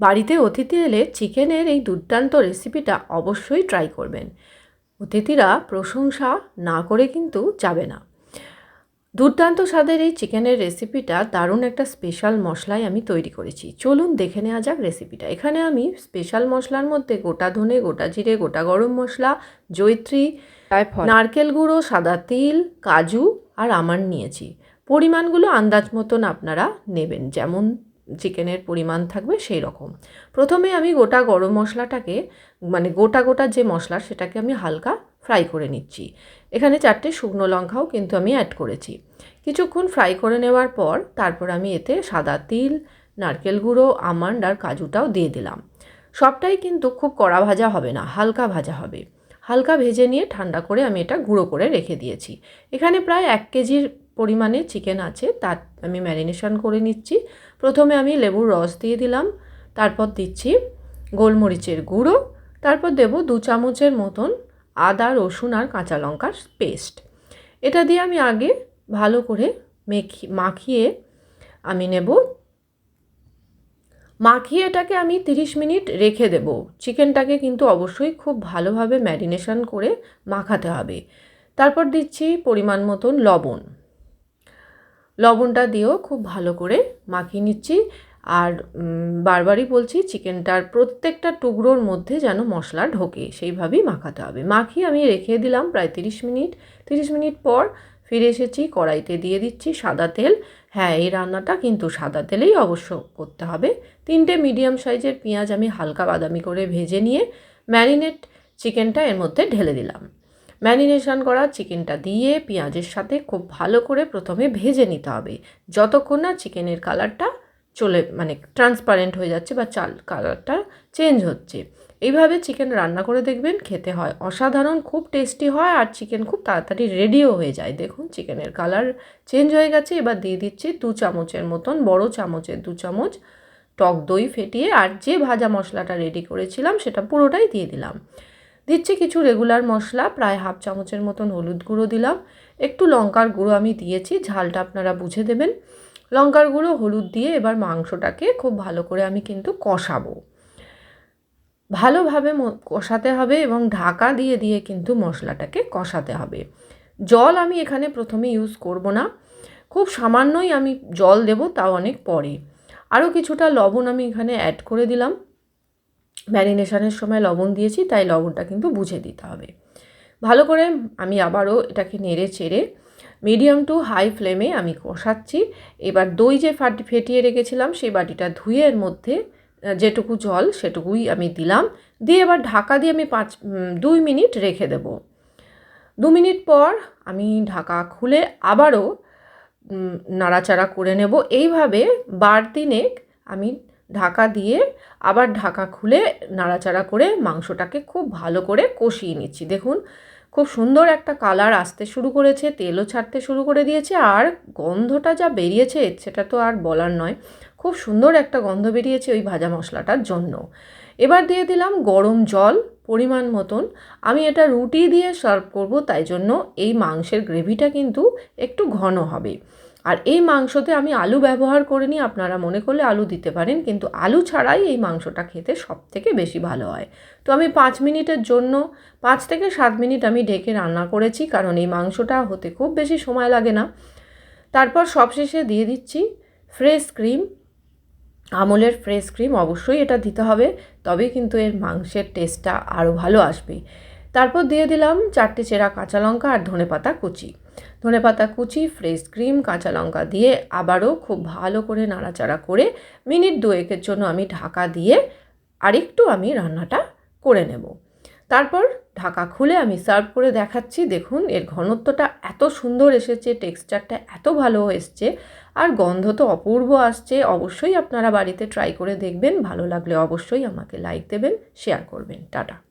বাড়িতে অতিথি এলে চিকেনের এই দুর্দান্ত রেসিপিটা অবশ্যই ট্রাই করবেন। অতিথিরা প্রশংসা না করে কিন্তু যাবে না। দুর্দান্ত স্বাদের এই চিকেনের রেসিপিটা দারুণ একটা স্পেশাল মশলায় আমি তৈরি করেছি। চলুন দেখে নেওয়া যাক রেসিপিটা। এখানে আমি স্পেশাল মশলার মধ্যে গোটা ধনে গোটা জিরে গোটা গরম মশলা জৈত্রী নারকেল গুঁড়ো সাদা তিল কাজু আর আমার নিয়েছি। পরিমাণগুলো আন্দাজ মতন আপনারা নেবেন। যেমন চিকেনের পরিমাণ থাকবে সেই রকম। প্রথমে আমি গোটা গরম মশলাটাকে মানে গোটা গোটা যে মশলা সেটাকে আমি হালকা ফ্রাই করে নিচ্ছি। এখানে চারটে শুকনো লঙ্কাও কিন্তু আমি অ্যাড করেছি। কিছুক্ষণ ফ্রাই করে নেওয়ার পর তারপর আমি এতে সাদা তিল, নারকেল গুঁড়ো, আমন্ড আর কাজুটাও দিয়ে দিলাম। সবটাই কিন্তু খুব কড়া ভাজা হবে না, হালকা ভাজা হবে। হালকা ভেজে নিয়ে ঠান্ডা করে আমি এটা গুঁড়ো করে রেখে দিয়েছি। এখানে প্রায় এক কেজির পরিমাণে চিকেন আছে, তার আমি ম্যারিনেশন করে নিচ্ছি। প্রথমে আমি লেবুর রস দিয়ে দিলাম, তারপর দিচ্ছি গোলমরিচের গুঁড়ো, তারপর দেব দু চামচের মতন আদা, রসুন আর কাঁচা লঙ্কার পেস্ট এটা দিয়ে আমি আগে ভালো করে মেখি, মাখিয়ে আমি নেব। মাখিয়ে এটাকে আমি তিরিশ মিনিট রেখে দেব। চিকেনটাকে কিন্তু অবশ্যই খুব ভালোভাবে ম্যারিনেশন করে মাখাতে হবে। তারপর দিচ্ছি পরিমাণ মতন লবণ। লবণটা দিয়েও খুব ভালো করে মাখিয়ে নিচ্ছি। আর বারবারই বলছি চিকেনটার প্রত্যেকটা টুকরোর মধ্যে যেন মশলা ঢোকে, সেইভাবেই মাখাতে হবে। মাখিয়ে আমি রেখে দিলাম প্রায় তিরিশ মিনিট। তিরিশ মিনিট পর ফিরে এসেছি, কড়াইতে দিয়ে দিচ্ছি সাদা তেল। হ্যাঁ এই রান্নাটা কিন্তু সাদা তেলেই অবশ্য করতে হবে। তিনটে মিডিয়াম সাইজের পেঁয়াজ আমি হালকা বাদামি করে ভেজে নিয়ে ম্যারিনেট চিকেনটা এর মধ্যে ঢেলে দিলাম। ম্যারিনেশন করা চিকেনটা দিয়ে পেঁয়াজের সাথে খুব ভালো করে প্রথমে ভেজে নিতে হবে। যতক্ষণ না চিকেনের কালারটা চলে মানে ট্রান্সপারেন্ট হয়ে যাচ্ছে বা চাল কালারটা চেঞ্জ হচ্ছে। এইভাবে চিকেন রান্না করে দেখবেন খেতে হয়। অসাধারণ, খুব টেস্টি হয় আর চিকেন খুব তাড়াতাড়ি রেডিও হয়ে যায়। দেখুন, চিকেনের কালার চেঞ্জ হয়ে গেছে। এবার দিয়ে দিচ্ছি দু চামচের মতন, বড় চামচের দু চামচ টক দই ফেটিয়ে আর যে ভাজা মশলাটা রেডি করেছিলাম সেটা পুরোটাই দিয়ে দিলাম। দিচ্ছি কিছু রেগুলার মশলা, প্রায় হাফ চামচের মতন হলুদ গুঁড়ো দিলাম। একটু লঙ্কার গুঁড়ো আমি দিয়েছি, ঝালটা আপনারা বুঝে দেবেন। লঙ্কার গুঁড়ো, হলুদ দিয়ে এবার মাংসটাকে খুব ভালো করে আমি কিন্তু কষাবো। ভালোভাবে কষাতে হবে এবং ঢাকা দিয়ে দিয়ে কিন্তু মশলাটাকে কষাতে হবে। জল আমি এখানে প্রথমে ইউজ করব না। খুব সামান্যই আমি জল দেব, তাও অনেক পরে। আরও কিছুটা লবণ আমি এখানে অ্যাড করে দিলাম। ম্যারিনেশনের সময় লবণ দিয়েছি, তাই লবণটা কিন্তু বুঝে দিতে হবে। ভালো করে আমি আবারও এটাকে নেড়ে চেড়ে মিডিয়াম টু হাই ফ্লেমে আমি কষাচ্ছি। এবার দই যে ফাটি, ফেটিয়ে রেখেছিলাম, সেই বাটিটা ধুয়ে এর মধ্যে যেটুকু জল সেটুকুই আমি দিলাম। দিয়ে এবার ঢাকা দিয়ে আমি পাঁচ দুই মিনিট রেখে দেব। দু মিনিট পর আমি ঢাকা খুলে আবারও নাড়াচাড়া করে নেব। এইভাবে বার দিনে আমি ঢাকা দিয়ে আবার ঢাকা খুলে নাড়াচাড়া করে মাংসটাকে খুব ভালো করে কষিয়ে নিচ্ছি। দেখুন, খুব সুন্দর একটা কালার আসতে শুরু করেছে, তেলও ছাড়তে শুরু করে দিয়েছে, আর গন্ধটা যা বেরিয়েছে সেটা তো আর বলার নয়। খুব সুন্দর একটা গন্ধ বেরিয়েছে ওই ভাজা মশলাটার জন্য। এবার দিয়ে দিলাম গরম জল পরিমাণ মতন। আমি এটা রুটি দিয়ে সার্ভ করব, তাই জন্য এই মাংসের গ্রেভিটা কিন্তু একটু ঘন হবে। আর এই মাংসতে আমি আলু ব্যবহার করিনি, আপনারা মনে করলে আলু দিতে পারেন, কিন্তু আলু ছাড়াই এই মাংসটা খেতে সব থেকে বেশি ভালো হয়। তো আমি পাঁচ মিনিটের জন্য, পাঁচ থেকে সাত মিনিট আমি ঢেকে রান্না করেছি, কারণ এই মাংসটা হতে খুব বেশি সময় লাগে না। তারপর সবশেষে দিয়ে দিচ্ছি ফ্রেশ ক্রিম। আমলের ফ্রেশ ক্রিম অবশ্যই এটা দিতে হবে তবে কিন্তু এর মাংসের টেস্টটা আরও ভালো আসবে। তারপর দিয়ে দিলাম চারটে চেরা কাঁচা লঙ্কা আর ধনে পাতা কুচি। ধনে পাতা কুচি ফ্রেশ ক্রিম কাঁচা লঙ্কা দিয়ে আবারও খুব ভালো করে নাড়াচাড়া করে মিনিট দুয়েকের জন্য আমি ঢাকা দিয়ে আরেকটু আমি রান্নাটা করে নেব। তারপর ঢাকা খুলে আমি সার্ভ করে দেখাচ্ছি। দেখুন, এর ঘনত্বটা এত সুন্দর এসেছে টেক্সচারটা এত ভালো এসছে আর গন্ধ তো অপূর্ব আসছে। অবশ্যই আপনারা বাড়িতে ট্রাই করে দেখবেন। ভালো লাগলে অবশ্যই আমাকে লাইক দেবেন শেয়ার করবেন। টাটা।